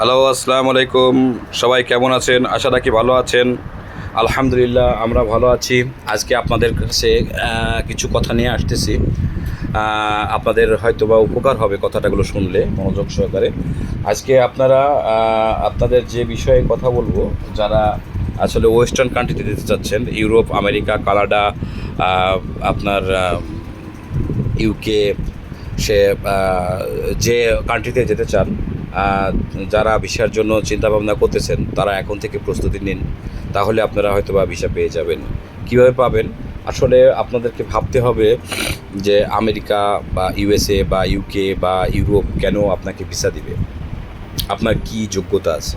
Hello, আসসালামু আলাইকুম। সবাই কেমন আছেন? আশা রাখি ভালো আছেন। আলহামদুলিল্লাহ, আমরা ভালো আছি। আজকে আপনাদের কাছে কিছু কথা নিয়ে আসতেছি। আপনাদের হয়তো বা উপকার হবে কথাটাগুলো শুনলে, মনোযোগ সহকারে। আজকে আপনারা আপনাদের যে বিষয়ে কথা বলব, যারা আসলে ওয়েস্টার্ন কান্ট্রিতে যেতে চাচ্ছেন, ইউরোপ, আমেরিকা, কানাডা আপনার ইউকে, সে যে কান্ট্রিতে যেতে চান যারা ভিসার জন্য চিন্তা ভাবনা করতেছেন, তারা এখন থেকে প্রস্তুতি নিন। তাহলে আপনারা হয়তো বা ভিসা পেয়ে যাবেন। কীভাবে পাবেন? আসলে আপনাদেরকে ভাবতে হবে যে আমেরিকা বা ইউএসএ বা ইউকে বা ইউরোপ কেন আপনাকে ভিসা দিবে? আপনার কি যোগ্যতা আছে?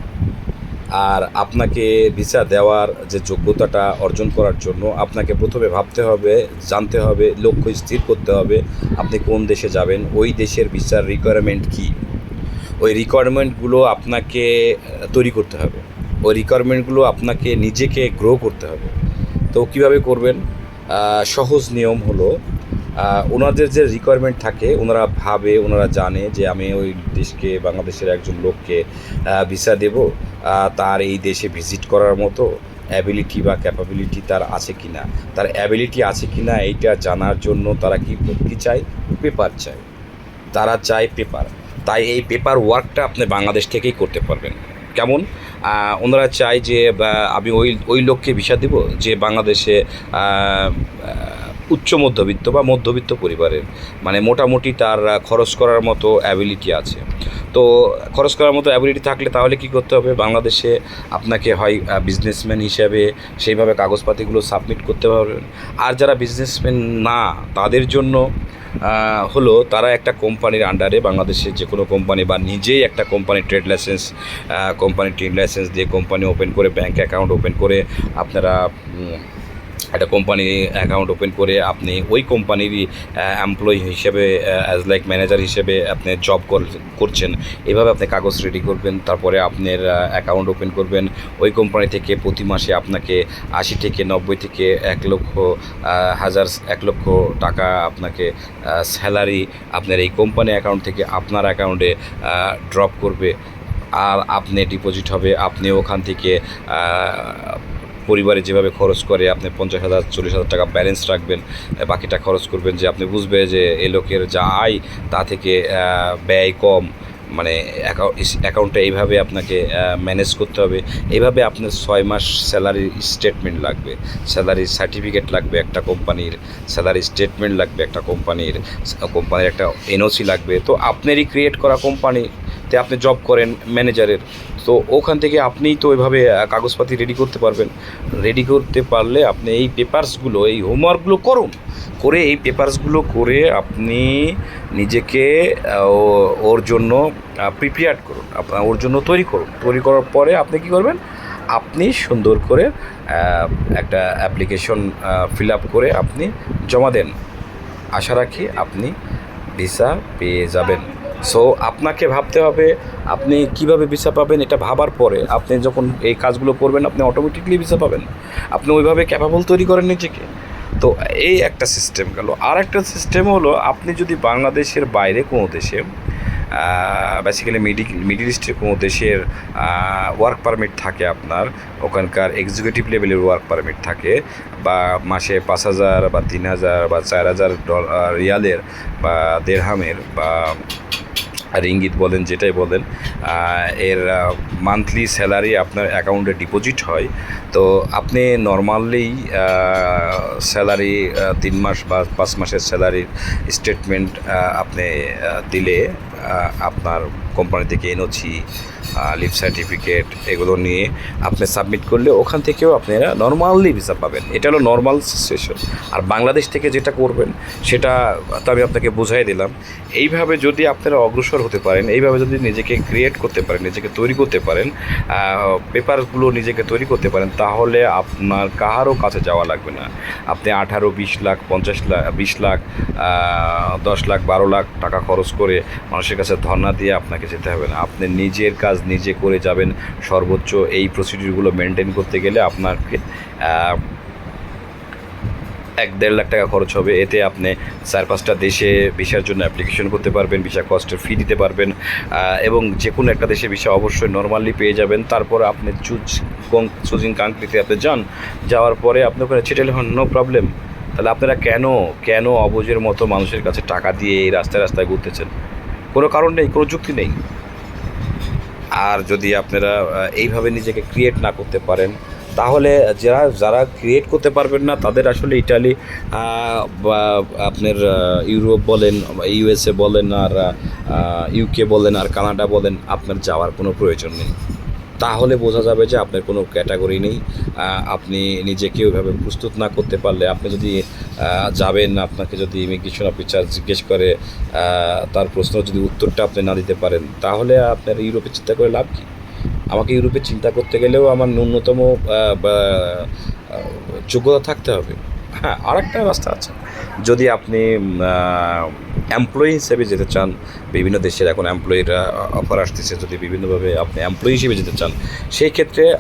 আর আপনাকে ভিসা দেওয়ার যে যোগ্যতাটা অর্জন করার জন্য আপনাকে প্রথমে ভাবতে হবে, জানতে হবে, লক্ষ্য স্থির করতে হবে, আপনি কোন দেশে যাবেন, ওই দেশের ভিসার রিকোয়ারমেন্ট কী? ওই রিকোয়ারমেন্টগুলো আপনাকে তৈরি করতে হবে। ওই রিকোয়ারমেন্টগুলো আপনাকে নিজেকে গ্রো করতে হবে। তো কীভাবে করবেন? সহজ নিয়ম হলো ওনাদের যে রিকোয়ারমেন্ট থাকে, ওনারা ভাবে, ওনারা জানে যে আমি ওই দেশকে, বাংলাদেশের একজন লোককে ভিসা দেব তার এই দেশে ভিজিট করার মতো অ্যাবিলিটি বা ক্যাপাবিলিটি তার আছে কি না তার অ্যাবিলিটি আছে কি না এইটা জানার জন্য তারা কি কী চায়? পেপার চায়। তারা চায় পেপার তাই এই পেপার ওয়ার্কটা আপনি বাংলাদেশ থেকেই করতে পারবেন। কেমন? ওনারা চায় যে আমি ওই ওই লোককে ভিসা দিব যে বাংলাদেশে উচ্চ মধ্যবিত্ত বা মধ্যবিত্ত পরিবারের মানে মোটামুটি তার খরচ করার মতো অ্যাবিলিটি আছে। তো খরচ করার মতো অ্যাবিলিটি থাকলে তাহলে কি করতে হবে? বাংলাদেশে আপনাকে হয় বিজনেসম্যান হিসাবে সেইভাবে কাগজপাতিগুলো সাবমিট করতে পারবেন আর যারা বিজনেসম্যান না, তাদের জন্য হলো তারা একটা কোম্পানির আন্ডারে বাংলাদেশে যে কোনো কোম্পানি বা নিজেই একটা company trade licence company trade licence দিয়ে কোম্পানি ওপেন করে ব্যাংক অ্যাকাউন্ট ওপেন করে আপনারা একটা কোম্পানি অ্যাকাউন্ট ওপেন করে আপনি ওই কোম্পানিরই এমপ্লয়ি হিসেবে অ্যাজ লাইক ম্যানেজার হিসেবে আপনি জব করছেন। এভাবে আপনি কাগজ রেডি করবেন, তারপরে আপনার অ্যাকাউন্ট ওপেন করবেন। ওই কোম্পানি থেকে প্রতি মাসে আপনাকে আশি থেকে নব্বই থেকে এক লক্ষ হাজার, এক লক্ষ টাকা আপনাকে স্যালারি আপনার এই কোম্পানি অ্যাকাউন্ট থেকে আপনার অ্যাকাউন্টে ড্রপ করবে। আর আপনি ডিপোজিট হবে, আপনি ওখান থেকে পরিবারে যেভাবে খরচ করে, আপনি পঞ্চাশ হাজার, চল্লিশ হাজার টাকা ব্যালেন্স রাখবেন বাকিটা খরচ করবেন যে আপনি বুঝবে যে এই লোকের যা আয়, তা থেকে ব্যয় কম। মানে অ্যাকাউন্টটা এইভাবে আপনাকে ম্যানেজ করতে হবে। এইভাবে আপনার ছয় মাস স্যালারি স্টেটমেন্ট লাগবে। স্যালারি সার্টিফিকেট লাগবে একটা কোম্পানির স্যালারি স্টেটমেন্ট লাগবে একটা কোম্পানির কোম্পানির একটা এনওসি লাগবে। তো আপনারই ক্রিয়েট করা কোম্পানিতে আপনি জব করেন ম্যানেজারের তো ওখান থেকে আপনিই তো ওইভাবে কাগজপাতি রেডি করতে পারবেন। রেডি করতে পারলে আপনি এই পেপারসগুলো এই হোমওয়ার্কগুলো করুন। করে এই পেপারসগুলো করে আপনি নিজেকে ওর জন্য প্রিপেয়ার করুন। আপনার ওর জন্য তৈরি করুন। তৈরি করার পরে আপনি কি করবেন? আপনি সুন্দর করে একটা অ্যাপ্লিকেশন ফিল আপ করে আপনি জমা দেন। আশা রাখি আপনি ভিসা পেয়ে যাবেন। সো আপনাকে ভাবতে হবে, আপনি কীভাবে ভিসা পাবেন এটা ভাবার পরে আপনি যখন এই কাজগুলো করবেন, আপনি অটোমেটিকলি ভিসা পাবেন। আপনি ওইভাবে ক্যাপাবল তৈরি করেন নিজেকে। তো এই একটা সিস্টেম গেল। আর একটা সিস্টেম হলো, আপনি যদি বাংলাদেশের বাইরে কোনো দেশে বেসিক্যালি মিডিল মিডিল ইস্টের কোনো দেশের ওয়ার্ক পারমিট থাকে আপনার, ওখানকার এক্সিকিউটিভ লেভেলের ওয়ার্ক পারমিট থাকে, বা মাসে পাঁচ হাজার বা তিন হাজার বা চার হাজার ডলার রিয়ালের বা দেড়হামের বা আর ইঙ্গিত বলেন, যেটাই বলেন এর মান্থলি স্যালারি আপনার অ্যাকাউন্টে ডিপোজিট হয়। তো আপনি নর্মালি স্যালারি তিন মাস বা পাঁচ মাসের স্যালারির স্টেটমেন্ট আপনি দিলে আপনার কোম্পানি থেকে এনওসি লিভ সার্টিফিকেট এগুলো নিয়ে আপনি সাবমিট করলে ওখান থেকেও আপনারা নর্মালি ভিসা পাবেন। এটা হলো নর্মাল সিচুয়েশন আর বাংলাদেশ থেকে যেটা করবেন, সেটা তো আমি আপনাকে বুঝাই দিলাম। এইভাবে যদি আপনারা অগ্রসর হতে পারেন, এইভাবে যদি নিজেকে ক্রিয়েট করতে পারেন, নিজেকে তৈরি করতে পারেন পেপারগুলো নিজেকে তৈরি করতে পারেন, তাহলে আপনার কাহারও কাছে যাওয়া লাগবে না। আপনি আঠারো, বিশ লাখ, পঞ্চাশ লাখ বিশ লাখ দশ লাখ, বারো লাখ টাকা খরচ করে মানুষের কাছে ধর্ণা দিয়ে আপনাকে যেতে হবে না। আপনি নিজের কাজ নিজে করে যাবেন। সর্বোচ্চ এই প্রসিডিউরগুলো মেনটেন করতে গেলে আপনাকে এক দেড় লাখ টাকা খরচ হবে। এতে আপনি চার পাঁচটা দেশে ভিসার জন্য অ্যাপ্লিকেশন করতে পারবেন, ভিসা কস্টের ফি দিতে পারবেন এবং যে কোনো একটা দেশে ভিসা অবশ্যই নর্মালি পেয়ে যাবেন। তারপর আপনি চুজ চুজিং কান্ট্রিতে আপনি যান, যাওয়ার পরে আপনি ওখানে ছেটেল হন নো প্রবলেম তাহলে আপনারা কেন কেন অবুজের মতো মানুষের কাছে টাকা দিয়ে এই রাস্তায় রাস্তায় ঘুরতেছেন? কোনো কারণ নেই, কোনো যুক্তি নেই। আর যদি আপনারা এইভাবে নিজেকে ক্রিয়েট না করতে পারেন, তাহলে যারা যারা ক্রিয়েট করতে পারবেন না, তাদের আসলে ইটালি বা আপনার ইউরোপ বলেন ইউএসএ বলেন আর ইউকে বলেন আর কানাডা বলেন, আপনার যাওয়ার কোনো প্রয়োজন নেই। তাহলে বোঝা যাবে যে আপনার কোনো ক্যাটাগরি নেই। আপনি নিজেকে ওইভাবে প্রস্তুত না করতে পারলে আপনি যদি যাবেন, আপনাকে যদি ইমিগ্রেশন অফিসার জিজ্ঞেস করে তার প্রশ্ন যদি উত্তরটা আপনি না দিতে পারেন, তাহলে আপনার ইউরোপে চিন্তা করে লাভ কী? আমাকে ইউরোপে চিন্তা করতে গেলেও আমার ন্যূনতম যোগ্যতা থাকতে হবে। হ্যাঁ আর একটা রাস্তা আছে। যদি আপনি এমপ্লয়ি হিসেবে যেতে চান, বিভিন্ন দেশের এখন এমপ্লয়িরা অফার আসতেছে, যদি বিভিন্নভাবে আপনি এমপ্লয়ি হিসেবে যেতে চান সেই ক্ষেত্রে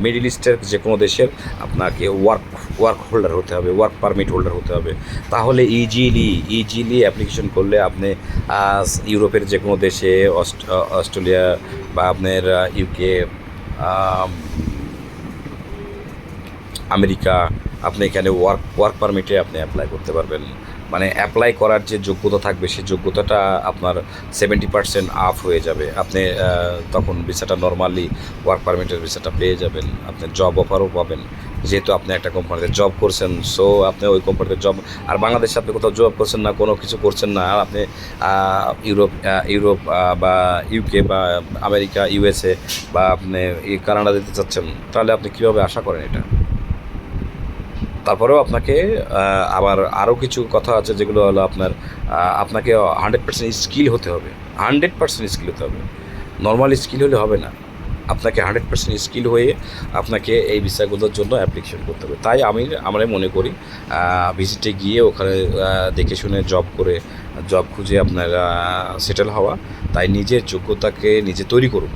মিডিল ইস্টের যে কোনো দেশের আপনাকে ওয়ার্ক ওয়ার্ক হোল্ডার হতে হবে ওয়ার্ক পারমিট হোল্ডার হতে হবে। তাহলে ইজিলি ইজিলি অ্যাপ্লিকেশন করলে আপনি ইউরোপের যে কোনো দেশে, অস্ট- অস্ট্রেলিয়া বা আপনার ইউকে আমেরিকা, আপনি এখানে ওয়ার্ক ওয়ার্ক পারমিটে আপনি অ্যাপ্লাই করতে পারবেন। মানে অ্যাপ্লাই করার যে যোগ্যতা থাকবে, সেই যোগ্যতাটা আপনার সেভেন্টি পার্সেন্ট আপ হয়ে যাবে। আপনি তখন ভিসাটা নর্মালি ওয়ার্ক পারমিটের ভিসাটা পেয়ে যাবেন। আপনি জব অফারও পাবেন। যেহেতু আপনি একটা কোম্পানিতে জব করছেন সো আপনি ওই কোম্পানিতে জব আর বাংলাদেশে আপনি কোথাও জব করছেন না, কোনো কিছু করছেন না, আর আপনি ইউরোপ ইউরোপ বা ইউকে বা আমেরিকা ইউএসএ বা আপনি কানাডা দিতে চাচ্ছেন, তাহলে আপনি কীভাবে আশা করেন এটা? তারপরেও আপনাকে আবার আরও কিছু কথা আছে যেগুলো হলো আপনার আপনাকে হান্ড্রেড পার্সেন্ট স্কিল হতে হবে। হান্ড্রেড পার্সেন্ট স্কিল হতে হবে। নর্মাল স্কিল হলে হবে না। আপনাকে হান্ড্রেড পার্সেন্ট স্কিল হয়ে আপনাকে এই বিষয়গুলোর জন্য অ্যাপ্লিকেশন করতে হবে। তাই আমি আমরা মনে করি ভিজিটে গিয়ে ওখানে দেখে শুনে জব করে জব খুঁজে আপনার সেটেল হওয়া। তাই নিজের যোগ্যতাকে নিজে তৈরি করুন।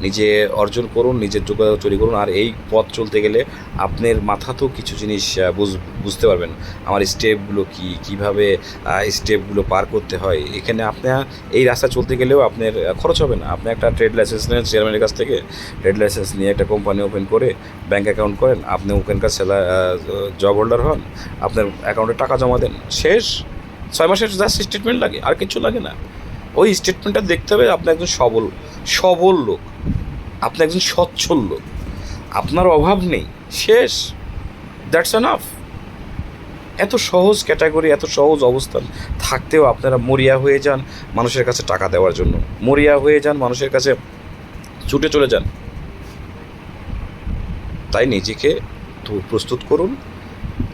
নিজে অর্জন করুন, নিজের যোগ্যতা তৈরি করুন, আর এই পথ চলতে গেলে আপনার মাথাতেও কিছু জিনিস বুঝ- বুঝতে পারবেন। আমার স্টেপগুলো কি, কীভাবে স্টেপগুলো পার করতে হয়? এখানে আপনার, এই রাস্তা চলতে গেলেও আপনার খরচ হবে না। আপনি একটা ট্রেড লাইসেন্স নেন চেয়ারম্যানের কাছ থেকে ট্রেড লাইসেন্স নিয়ে একটা কোম্পানি ওপেন করে ব্যাঙ্ক অ্যাকাউন্ট করেন। আপনি ওখানকার সেলার জব হোল্ডার হন, আপনার অ্যাকাউন্টে টাকা জমা দেন। শেষ। ছয় মাসের জাস্ট স্টেটমেন্ট লাগে, আর কিছু লাগে না। ওই স্টেটমেন্টটা দেখতে হবে, আপনি একজন সবল। সবল লোক। আপনি একজন সচ্ছল লোক। আপনার অভাব নেই। শেষ। দ্যাটস এনাফ এত সহজ ক্যাটাগরি, এত সহজ অবস্থান। থাকতেও আপনারা মরিয়া হয়ে যান মানুষের কাছে টাকা দেওয়ার জন্য। মরিয়া হয়ে যান মানুষের কাছে ছুটে চলে যান। তাই নিজেকে প্রস্তুত করুন।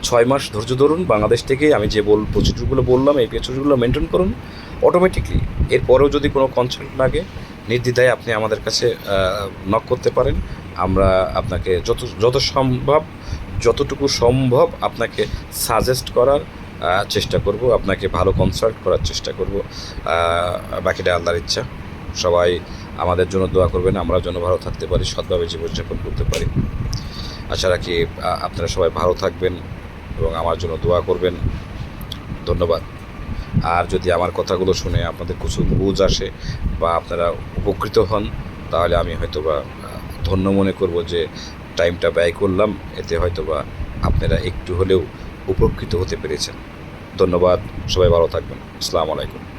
ছয় মাস ধৈর্য ধরুন। বাংলাদেশ থেকে আমি যে বল প্রসিডিউরগুলো বললাম, এই প্রসিডিউরগুলো মেনটেন করুন অটোমেটিকলি এরপরেও যদি কোনো কনসার্ট লাগে নির্দ্বিধায় আপনি আমাদের কাছে নক করতে পারেন। আমরা আপনাকে যত যত সম্ভব, যতটুকু সম্ভব আপনাকে সাজেস্ট করার চেষ্টা করব। আপনাকে ভালো কনসাল্ট করার চেষ্টা করব। বাকিটা আল্লাহর ইচ্ছা। সবাই আমাদের জন্য দোয়া করবেন। আমরা যেন ভালো থাকতে পারি, সৎভাবে জীবনযাপন করতে পারি। আশা রাখি আপনারা সবাই ভালো থাকবেন এবং আমার জন্য দোয়া করবেন। ধন্যবাদ। আর যদি আমার কথাগুলো শুনে আপনাদের কিছু বুঝ আসে বা আপনারা উপকৃত হন, তাহলে আমি হয়তো বা ধন্য মনে করব যে টাইমটা ব্যয় করলাম। এতে হয়তো বা আপনারা একটু হলেও উপকৃত হতে পেরেছেন। ধন্যবাদ। সবাই ভালো থাকবেন। আসসালামু আলাইকুম।